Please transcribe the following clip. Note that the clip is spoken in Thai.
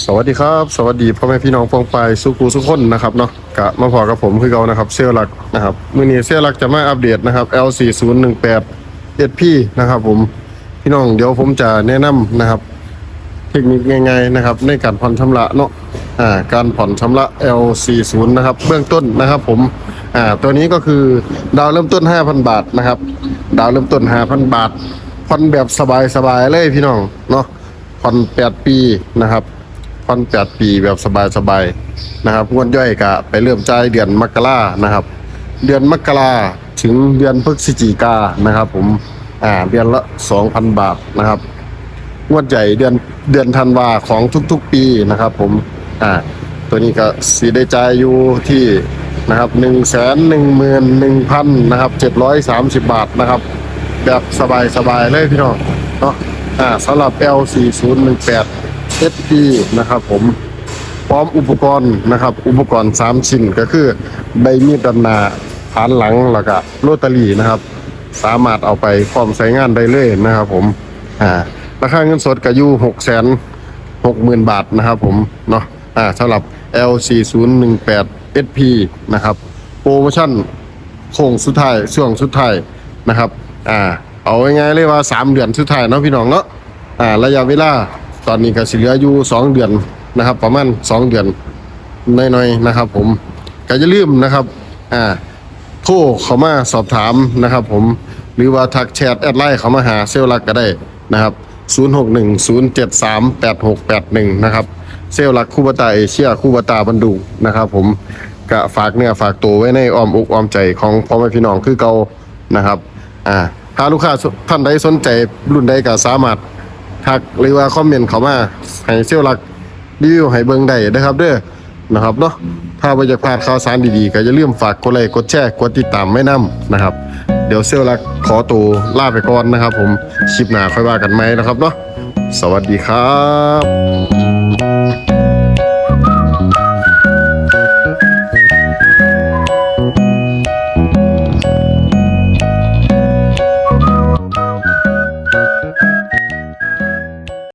สวัสดีครับ สวัสดีพ่อแม่พี่น้องฟองไปสุกูสุกคนนะครับเนาะกะมาพอกับผมคือเก่านะครับเซลลักนะครับมื้อนี้เซลลักจะมาอัปเดตนะครับ L4018 SP นะครับผมพี่น้องเดี๋ยวผมจะแนะนำนะครับ เทคนิคง่ายๆนะครับ ในการผ่อนชำระเนาะอ่าการผ่อนชำระ L40 นะครับ เบื้องต้นนะครับผมอ่าตัวนี้ก็คือดาวเริ่มต้น 5,000 บาทนะครับ ดาวเริ่มต้น 5,000 บาทผ่อนแบบสบายๆเลยพี่น้องเนาะผ่อน8ปีนะครับ พันแปดปีแบบสบายๆนะครับงวดย่อยก็ไปเริ่มใจเดือนมกรานะครับ เดือนมกราถึงเดือนพฤศจิกานะครับ ผมอ่าเดือนละ 2,000 บาทนะครับงวดใหญ่เดือนเดือนธันวาของทุกๆปีนะครับ ผมอ่าตัวนี้ก็สีได้ใจอยู่ที่นะครับหนึ่งแสนหนึ่งหมื่นหนึ่งพันนะครับเจ็ดร้อยสามสิบบาทนะครับ แบบสบายๆเลยพี่น้องเนาะอ่าสำหรับ L4018 FP นะครับผมพร้อมอุปกรณ์นะครับ อุปกรณ์ 3 ชิ้นก็คือใบมีดดันนาฐานหลังแล้วก็โรตารีนะครับ สามารถเอาไปพร้อมใช้งานได้เลยนะครับ ผมอ่าราคาเงินสดก็อยู่6 0 0 0 0 6 0,000 บาทนะครับ ผมเนาะอ่าสำหรับ L4018 SP นะครับ โปรโมชั่นโค้งสุดท้ายช่วงสุดท้ายนะครับ อ่า เอาง่ายๆเลยว่า 3 เดือนสุดท้ายเนาะพี่น้องเนาะอ่าระยะเวลา ตอนนี้ก็สิเหลืออยู่2เดือนนะครับ ประมาณ2เดือนน้อยๆนะครับ ผมก็อย่าลืมนะครับอ่าโทรเขามาสอบถามนะครับ ผมหรือว่าทักแชทแอดไลน์เขามาหาเซลลลักก็ได้นะครับ0610738681นะครับเซลลลักคู่บตาเอเชียคู่บตาบันดุงนะครับ ผมก็ฝากเนื้อฝากตัวไว้ในอ้อมอกอ้อมใจของพ่อแม่พี่น้องคือเก่านะครับอ่าถ้าลูกค้าท่านใดสนใจรุ่นใดก็สามารถ ทักหรือว่าคอมเมนต์เขามาให้เซลลลักรีวิวให้เบิ่งได้นะครับ เด้อนะครับเนาะถ้าว่าอยากพลาดข่าวสารดีๆ ก็อย่าลืมฝากกดไลค์กดแชร์กดติดตามไม่นํนะครับ เดี๋ยวเซลลักขอตัวลาไปก่อนนะครับ ผมคลิปหน้าค่อยว่ากันไหมนะครับเนาะสวัสดีครับ